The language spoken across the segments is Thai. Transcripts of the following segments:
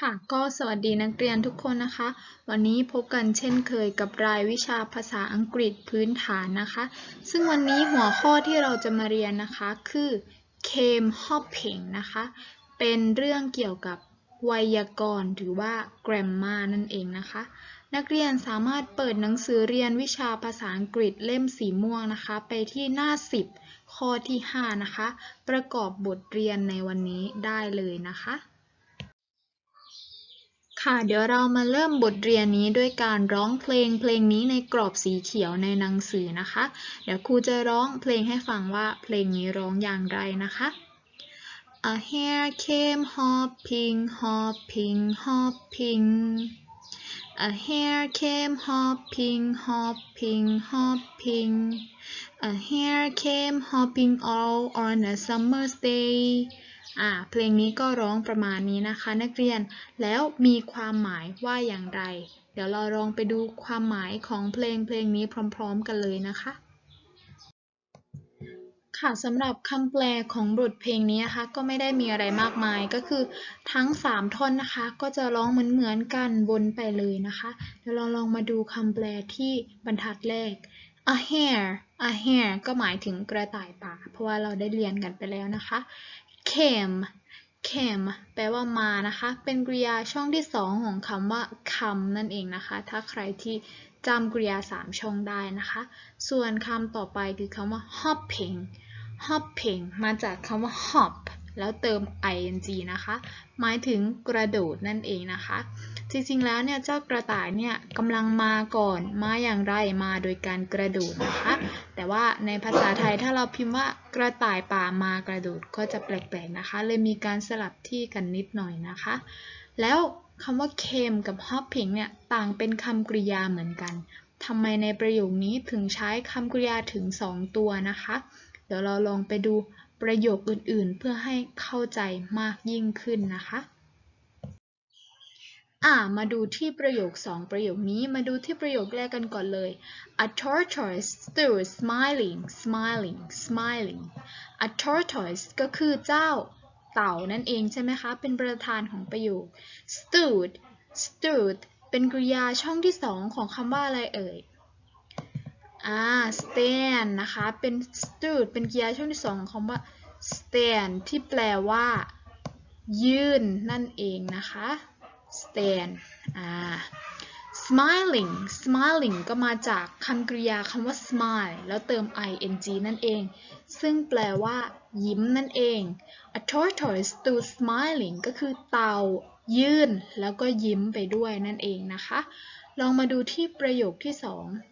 ค่ะก็สวัสดีนักเรียนทุกคนนะคะ วันนี้พบกันเช่นเคยกับรายวิชาภาษาอังกฤษพื้นฐานนะคะ ซึ่งวันนี้หัวข้อที่เราจะมาเรียนนะคะคือ came hopping นะคะ เป็นเรื่องเกี่ยวกับไวยากรณ์หรือว่า grammar นั่นเองนะคะ นักเรียนสามารถเปิดหนังสือเรียนวิชาภาษาอังกฤษเล่มสีม่วงนะคะ ไปที่หน้า 10 ข้อที่ 5 นะคะ ประกอบบทเรียนในวันนี้ได้เลยนะคะ ค่ะ เดี๋ยวเรามาเริ่มบทเรียนนี้ด้วยการร้องเพลงเพลงนี้ในกรอบสีเขียวในหนังสือนะคะ เดี๋ยวครูจะร้องเพลงให้ฟังว่าเพลงนี้ร้องอย่างไรนะคะ A hare came hopping hopping hopping A hare came hopping hopping hopping A hare came hopping all on a summer's day อ่าเพลงนี้ก็ร้องประมาณนี้นะคะ นักเรียนแล้วมีความหมายว่าอย่างไร เดี๋ยวเราลองไปดูความหมายของเพลงเพลงนี้พร้อม ๆ กันเลยนะคะ ค่ะสำหรับคำแปลของบทเพลงนี้นะคะ ก็ไม่ได้มีอะไรมากมายก็คือทั้ง 3 ท่อนนะคะ ก็จะร้องเหมือนๆกันวนไปเลยนะคะ เดี๋ยวเราลองมาดูคำแปลที่บรรทัดแรก a hare a hare ก็หมายถึงกระต่ายป่า เพราะว่าเราได้เรียนกันไปแล้วนะคะ came came แปลว่ามานะคะ เป็นกริยาช่องที่2ของคำว่า come นั่นเองนะคะ ถ้าใครที่จำกริยา3ช่องได้นะคะ ส่วนคำต่อไปคือคำว่า hopping hopping มาจากคำว่า hop แล้วเติม ing นะคะ หมายถึงกระโดดนั่นเองนะคะ จริงๆ แล้วเนี่ยเจ้ากระต่ายเนี่ยกำลังมาก่อนมาอย่างไรมาโดยการกระโดดนะคะ แต่ว่าในภาษาไทยถ้าเราพิมพ์ว่ากระต่ายป่ามากระโดดก็จะแปลกๆนะคะ เลยมีการสลับที่กันนิดหน่อยนะคะ แล้วคำว่า came กับ hopping เนี่ยต่างเป็นคำกริยาเหมือนกันทำไมในประโยคนี้ถึงใช้คำกริยาถึง 2 ตัวนะคะ เดี๋ยวเราลองไปดูประโยคอื่นๆ เพื่อให้เข้าใจมากยิ่งขึ้นนะคะ อ่ามาดูที่ประโยค 2 ประโยคนี้มาดูที่ประโยคแรกกันก่อนเลย A tortoise stood smiling smiling smiling A tortoise ก็คือเจ้าเต่านั่นเองใช่ไหมคะ เป็นประธานของประโยค stood stood เป็นกริยาช่องที่2ของคำว่าอะไรเอ่ยอ่า stand นะคะ เป็น stood เป็นกริยาช่องที่2ของคำว่า stand ที่แปลว่า ยืนนั่นเองนะคะ stand อ่า smiling smiling ก็มาจากคำกริยาคำว่า smile แล้วเติม ing นั่นเอง ซึ่งแปลว่า ยิ้มนั่นเอง a tortoise stood smiling ก็คือเต่ายื่น แล้วก็ยิ้มไปด้วยนั่นเองนะคะ ลองมาดูที่ประโยคที่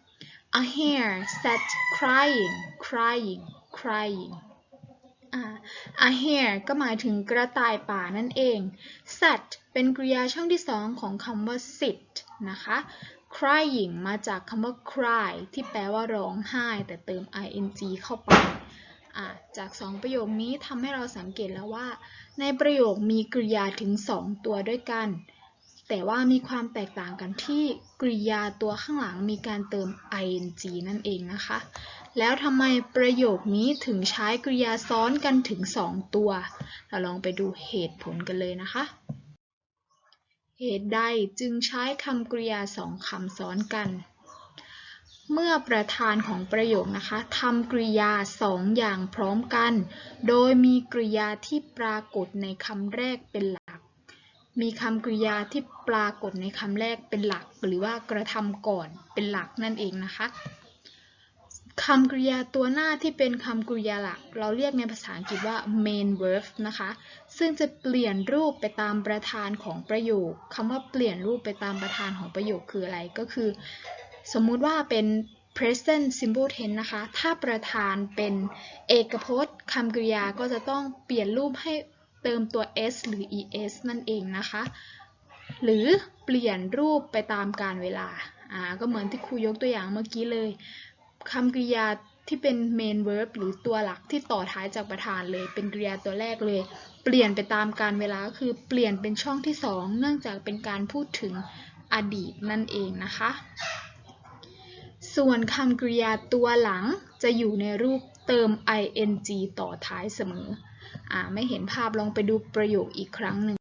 2 a hare sat crying crying crying a hare ก็หมายถึงกระต่ายป่านั่นเอง sat เป็นกริยาช่องที่2ของคำว่า sit นะคะ crying มาจากคำว่า cry ที่แปลว่าร้องไห้ แต่เติม ing เข้าไปอ่าจาก2ประโยคนี้ทำให้เราสังเกตแล้วว่า ในประโยคมีกริยาถึง2ตัวด้วยกัน แต่ว่ามีความแตกต่างกันที่กริยาตัวข้างหลังมีการเติม ing นั่นเองนะคะ แล้วทำไมประโยคนี้ถึงใช้กริยาซ้อนกันถึง 2 ตัว เราลองไปดูเหตุผลกันเลยนะคะ เหตุใดจึงใช้คำกริยาสองคำซ้อนกัน เมื่อประธานของประโยคนะคะทำกริยาสองอย่างพร้อมกัน โดยมีกริยาที่ปรากฏในคำแรกเป็นหลัก มีคำกริยาที่ปรากฏในคำแรกเป็นหลัก หรือว่ากระทำก่อนเป็นหลักนั่นเองนะคะคำกริยาตัวหน้าที่เป็นคำกริยาหลัก เราเรียกในภาษาอังกฤษว่า main verb นะคะ ซึ่งจะเปลี่ยนรูปไปตามประธานของประโยคคำว่าเปลี่ยนรูปไปตามประธานของประโยคคืออะไรก็คือ สมมุติว่าเป็น present simple tense นะคะ ถ้าประธานเป็นเอกพจน์คำกริยาก็จะต้องเปลี่ยนรูปให้ เติมตัว s หรือ es นั่นเองนะคะ หรือเปลี่ยนรูปไปตามกาลเวลา อ่า ก็เหมือนที่ครูยกตัวอย่างเมื่อกี้เลยคำกริยาที่เป็น main verb หรือตัวหลักที่ต่อท้ายจากประธานเลย เป็นกริยาตัวแรกเลย เปลี่ยนไปตามกาลเวลาคือเปลี่ยนเป็นช่องที่ 2 เนื่องจากเป็นการพูดถึงอดีตนั่นเองนะคะ ส่วนคำกริยาตัวหลังจะอยู่ในรูป เติม ing ต่อท้ายเสมออ่าไม่เห็นภาพลองไปดูประโยคอีกครั้งหนึ่ง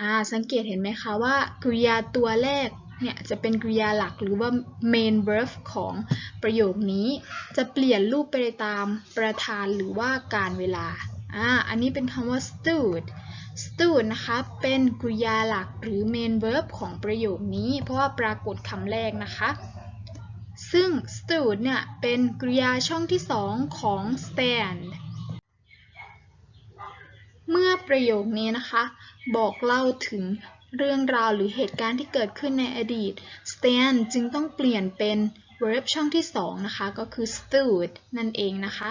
อ่าสังเกตเห็นไหมคะว่ากริยาตัวแรกเนี่ยจะเป็นกริยาหลักหรือว่า main verb ของประโยคนี้จะเปลี่ยนรูปไปตามประธานหรือว่าการเวลาอ่าอันนี้เป็นคำว่า stood stood นะคะเป็นกริยาหลักหรือ main verb ของประโยคนี้ เพราะว่าปรากฏคำแรกนะคะ ซึ่ง stood เนี่ย เป็นกริยาช่องที่สองของ stand เมื่อประโยคนี้นะคะ บอกเล่าถึงเรื่องราวหรือเหตุการณ์ที่เกิดขึ้นในอดีต stand จึงต้องเปลี่ยนเป็น verb ช่องที่สองนะคะ ก็คือ stood นั่นเองนะคะ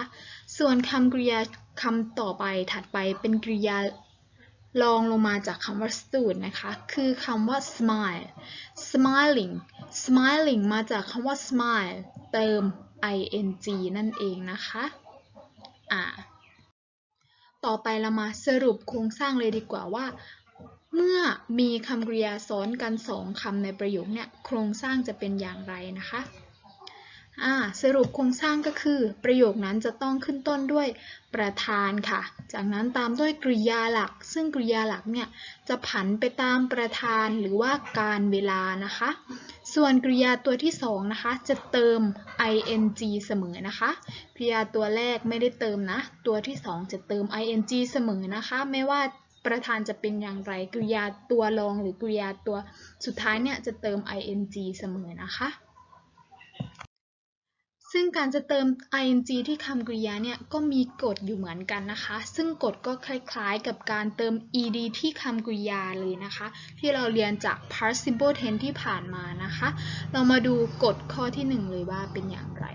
ส่วนคำกริยาคำต่อไปถัดไปเป็นกริยารองลงมาจากคำว่า stood นะคะ คือคำว่า smile smiling smiling มาจากคำว่า smile เติม ing นั่นเองนะคะอ่าต่อไปเรามาสรุปโครงสร้างเลยดีกว่าว่า เมื่อมีคำกริยาซ้อนกันสองคำในประโยคเนี่ยโครงสร้างจะเป็นอย่างไรนะคะ สรุปโครงสร้างก็คือ ประโยคนั้นจะต้องขึ้นต้นด้วยประธานค่ะ จากนั้นตามด้วยกริยาหลัก ซึ่งกริยาหลักเนี่ยจะผันไปตามประธานหรือว่าการเวลานะคะ ส่วนกริยาตัวที่สองนะคะจะเติม ing เสมอนะคะ กริยาตัวแรกไม่ได้เติมนะ ตัวที่สองจะเติม ing เสมอนะคะ ไม่ว่าประธานจะเป็นอย่างไรกริยาตัวรองหรือกริยาตัวสุดท้ายเนี่ยจะเติม ing เสมอนะคะ ซึ่งการจะเติม ing ที่คำกริยาเนี่ยก็มีกฎอยู่เหมือนกันนะคะ ซึ่งกฎก็คล้ายๆกับการเติม ed ที่คำกริยาเลยนะคะ ที่เราเรียนจาก past simple tense ที่ผ่านมานะคะ เรามาดูกฎข้อที่ 1 เลยว่าเป็นอย่างไร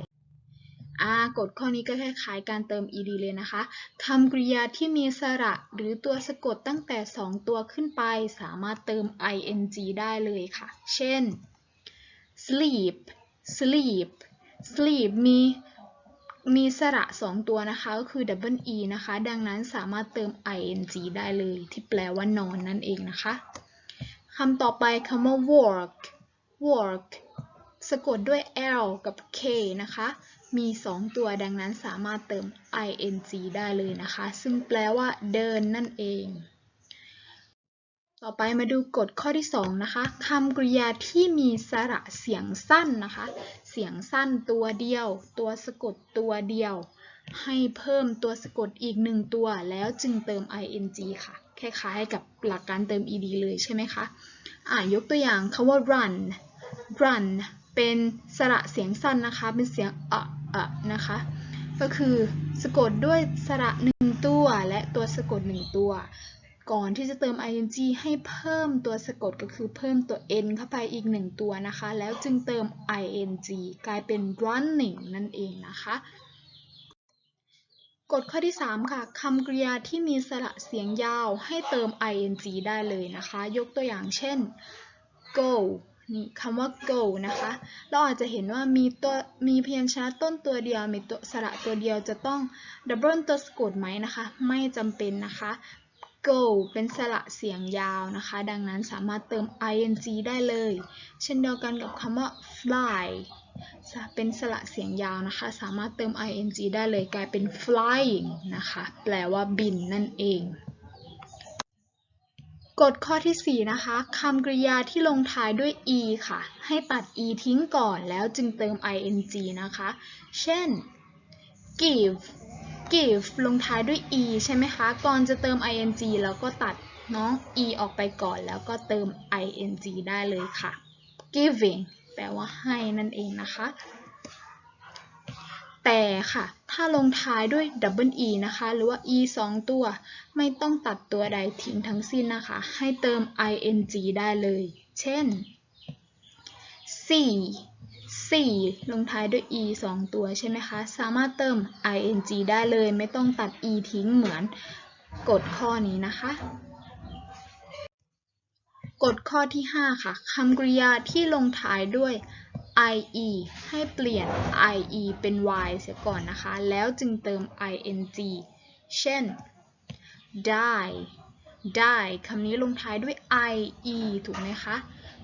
อ่ากฎข้อนี้ก็คล้ายๆการเติม ed เลยนะคะ คำกริยาที่มีสระหรือตัวสะกดตั้งแต่ 2 ตัวขึ้นไป สามารถเติม ing ได้เลยค่ะ เช่น sleep sleep sleep มีมีสระ2ตัวนะคะ ก็คือ double e นะคะ ดังนั้นสามารถเติม ing ได้เลย ที่แปลว่านอนนั่นเองนะคะคำต่อไปคำว่า work work สะกดด้วย l กับ k นะคะ มี 2 ตัวดังนั้นสามารถเติม ing ได้เลยนะคะ ซึ่งแปลว่าเดินนั่นเอง ต่อไปมาดูกฎข้อที่ 2 นะคะคำกริยาที่มีสระเสียงสั้นนะคะ เสียงสั้นตัวเดียว ตัวสะกดตัวเดียว ให้เพิ่มตัวสะกดอีกหนึ่งตัว แล้วจึงเติม ing ค่ะ คล้ายๆกับหลักการเติม ed เลยใช่ไหมคะ อ่ายกตัวอย่างคำว่า run run เป็นสระเสียงสั้นนะคะ เป็นเสียงอะอะนะคะ ก็คือสะกดด้วยสระหนึ่งตัวและตัวสะกดหนึ่งตัว ก่อนที่จะเติม ing ให้เพิ่มตัวสะกดก็คือเพิ่มตัว n เข้าไปอีกหนึ่งตัวนะคะ แล้วจึงเติม ing กลายเป็น running นั่นเองนะคะกฎข้อที่ 3 ค่ะคำกริยาที่มีสระเสียงยาวให้เติม ing ได้เลยนะคะ ยกตัวอย่างเช่น go นี่คำว่า go นะคะ เราอาจจะเห็นว่ามีตัวมีพยัญชนะต้นตัวเดียว มีตัวสระตัวเดียวจะต้องดับเบิลตัวสะกดไหมนะคะ ไม่จำเป็นนะคะ go เป็นสระเสียงยาวนะคะ ดังนั้นสามารถเติม ing ได้เลย เช่นเดียวกันกับคำว่า fly เป็นสระเสียงยาวนะคะ สามารถเติม ing ได้เลยกลายเป็น flying นะคะ แปลว่าบินนั่นเอง กฎข้อที่ 4 นะคะคำกริยาที่ลงท้ายด้วย e ค่ะ ให้ตัด e ทิ้งก่อนแล้วจึงเติม ing นะคะ เช่น give give ลงท้ายด้วย e ใช่ไหมคะ ก่อนจะเติม ing แล้วก็ตัดเนาะ e ออกไปก่อนแล้วก็เติม ing ได้เลยค่ะ giving แปลว่าให้นั่นเองนะคะ แต่ค่ะ ถ้าลงท้ายด้วย double e นะคะ หรือว่า e 2 ตัว ไม่ต้องตัดตัวใดทิ้งทั้งสิ้นนะคะ ให้เติม ing ได้เลย เช่น see see ลงท้ายด้วย e 2 ตัวใช่ไหมคะ สามารถเติม ing ได้เลยไม่ต้องตัด e ทิ้งเหมือนกฎข้อนี้นะคะกฎข้อที่ 5 ค่ะคำกริยาที่ลงท้ายด้วย ie ให้เปลี่ยน ie เป็น y เสียก่อนนะคะ แล้วจึงเติม ing เช่น die die คำนี้ลงท้ายด้วย ie ถูกไหมคะ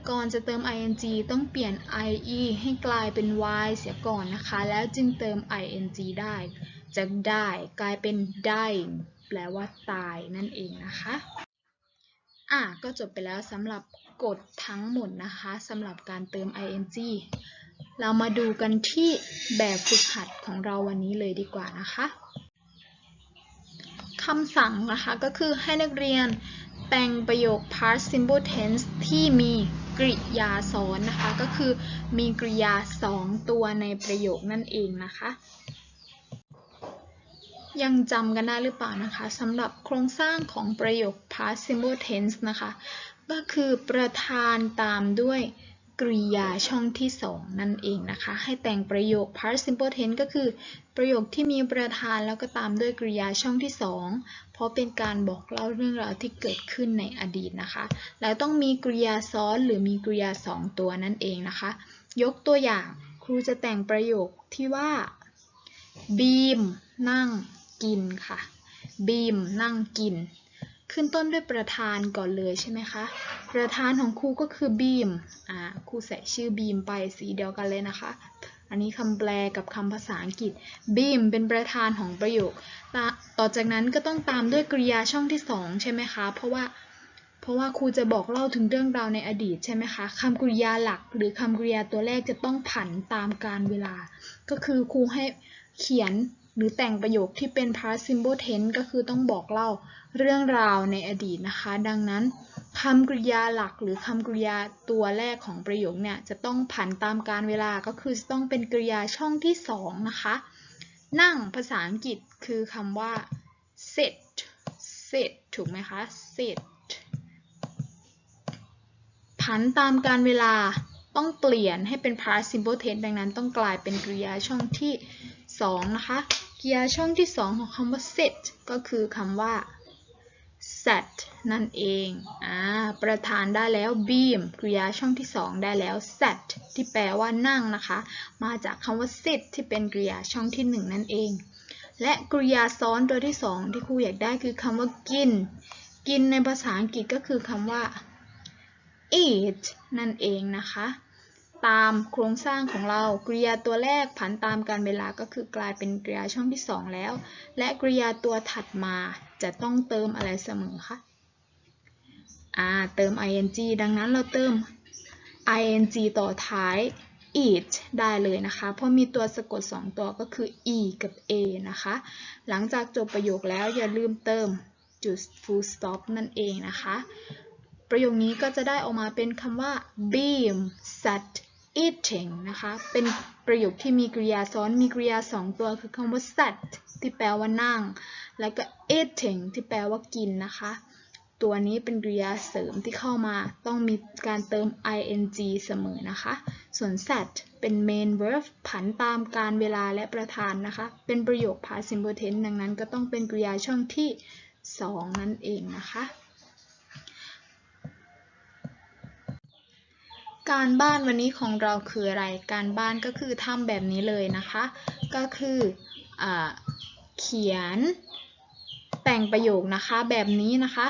ก่อนจะเติม ing ต้องเปลี่ยน ie ให้กลายเป็น y เสียก่อนนะคะ แล้วจึงเติม ing ได้ จาก die กลายเป็น dying แปลว่าตายนั่นเองนะคะ อะ ก็จบไปแล้วสำหรับกฎทั้งหมดนะคะสำหรับการเติม ing เรามาดูกันที่แบบฝึกหัดของเราวันนี้เลยดีกว่านะคะคำสั่งนะคะก็คือให้นักเรียนแต่งประโยค past simple tense ที่มี กริยาซ้อนนะคะ ก็คือมีกริยาสองตัวในประโยคนั่นเองนะคะ ยังจำกันได้หรือเปล่านะคะสำหรับโครงสร้างของประโยค past simple tense นะคะ ก็คือประธานตามด้วย กริยาช่องที่ 2 นั่นเองนะคะ ให้แต่งประโยค past simple tense ก็คือประโยคที่มีประธานแล้วก็ตามด้วยกริยาช่องที่ 2 เพราะเป็นการบอกเล่าเรื่องราวที่เกิดขึ้นในอดีตนะคะ แล้วต้องมีกริยาซ้อนหรือมีกริยา 2 ตัวนั่นเองนะคะ ยกตัวอย่างครูจะแต่งประโยคที่ว่าบีมนั่งกินค่ะบีมนั่งกิน ขึ้นต้นด้วยประธานก่อนเลยใช่ไหมคะ ประธานของครูก็คือบีม อ่า ครูใส่ชื่อบีมไปสีเดียวกันเลยนะคะ อันนี้คำแปลกับคำภาษาอังกฤษ บีมเป็นประธานของประโยคต่อต่อจากนั้นก็ต้องตามด้วยกริยาช่องที่สองใช่ไหมคะ เพราะว่า เพราะว่าครูจะบอกเล่าถึงเรื่องราวในอดีตใช่ไหมคะคำกริยาหลักหรือคำกริยาตัวแรกจะต้องผันตามการเวลา ก็คือครูให้เขียน หรือแต่งประโยคที่เป็น past simple tense ก็คือต้องบอกเล่าเรื่องราวในอดีตนะคะ ดังนั้นคำกริยาหลักหรือคำกริยาตัวแรกของประโยคเนี่ยจะต้องผันตามการเวลาก็คือจะต้องเป็นกริยาช่องที่สองนะคะ นั่งภาษาอังกฤษคือคำว่า sit sit ถูกไหมคะ sit ผันตามการเวลาต้องเปลี่ยนให้เป็น past simple tense ดังนั้นต้องกลายเป็นกริยาช่องที่2นะคะ กริยาช่องที่2ของคำว่า sit ก็คือคำว่า set นั่นเอง อ่า ประธานได้แล้ว beam กริยาช่องที่2ได้แล้ว set ที่แปลว่านั่งนะคะ มาจากคำว่า sit ที่เป็นกริยาช่องที่1นั่นเอง และกริยาซ้อนตัวที่2ที่ครูอยากได้คือคำว่ากิน กินในภาษาอังกฤษก็คือคำว่า eat นั่นเองนะคะ ตามโครงสร้างของเรากริยาตัวแรกผันตามการเวลาก็คือกลายเป็นกริยาช่องที่ 2 แล้ว และกริยาตัวถัดมาจะต้องเติมอะไรเสมอคะอ่าเติม ing ดังนั้นเราเติม ing ต่อท้าย eat ได้เลยนะคะ เพราะมีตัวสะกด 2 ตัวก็คือ e กับ a นะคะ หลังจากจบประโยคแล้วอย่าลืมเติมจุด full stop นั่นเองนะคะ ประโยคนี้ก็จะได้ออกมาเป็นคำว่า beam sat eating นะคะ เป็นประโยคที่มีกริยาซ้อน มีกริยา2ตัวคือคำว่า sat ที่แปลว่านั่ง แล้วก็ eating ที่แปลว่ากินนะคะ ตัวนี้เป็นกริยาเสริมที่เข้ามา ต้องมีการเติม ing เสมอนะคะ ส่วน sat เป็น main verb ผันตามการเวลาและประธานนะคะ เป็นประโยค past simple tense ดังนั้นก็ต้องเป็นกริยาช่องที่ 2 นั่นเองนะคะ การบ้านวันนี้ของเราคืออะไร การบ้านก็คือทำแบบนี้เลยนะคะ ก็คืออเขียนแต่งประโยคนะคะแบบนี้นะคะ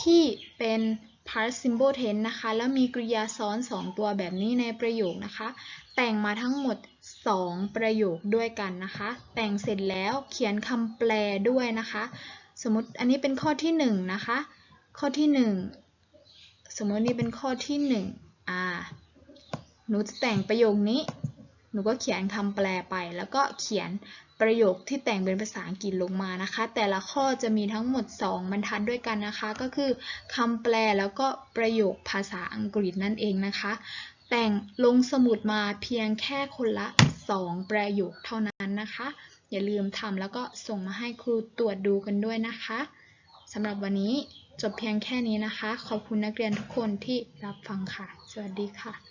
ที่เป็น past simple tense นะคะ แล้วมีกริยาซ้อน 2 ตัวแบบนี้ในประโยคนะคะ แต่งมาทั้งหมด 2 ประโยคด้วยกันนะคะ แต่งเสร็จแล้วเขียนคำแปลด้วยนะคะ สมมติอันนี้เป็นข้อที่ 1 นะคะ ข้อที่ 1 สมมตินี่เป็นข้อที่ 1 อ่า หนูจะแต่งประโยคนี้ หนูก็เขียนคำแปลไป แล้วก็เขียนประโยคที่แต่งเป็นภาษาอังกฤษลงมานะคะ แต่ละข้อจะมีทั้งหมด 2 บรรทัดด้วยกันนะคะ ก็คือคำแปลแล้วก็ประโยคภาษาอังกฤษนั่นเองนะคะ แต่งลงสมุดมาเพียงแค่คนละ 2 ประโยคเท่านั้นนะคะ อย่าลืมทำแล้วก็ส่งมาให้ครูตรวจดูกันด้วยนะคะสำหรับวันนี้ จบเพียงแค่นี้นะคะ ขอบคุณนักเรียนทุกคนที่รับฟังค่ะ สวัสดีค่ะ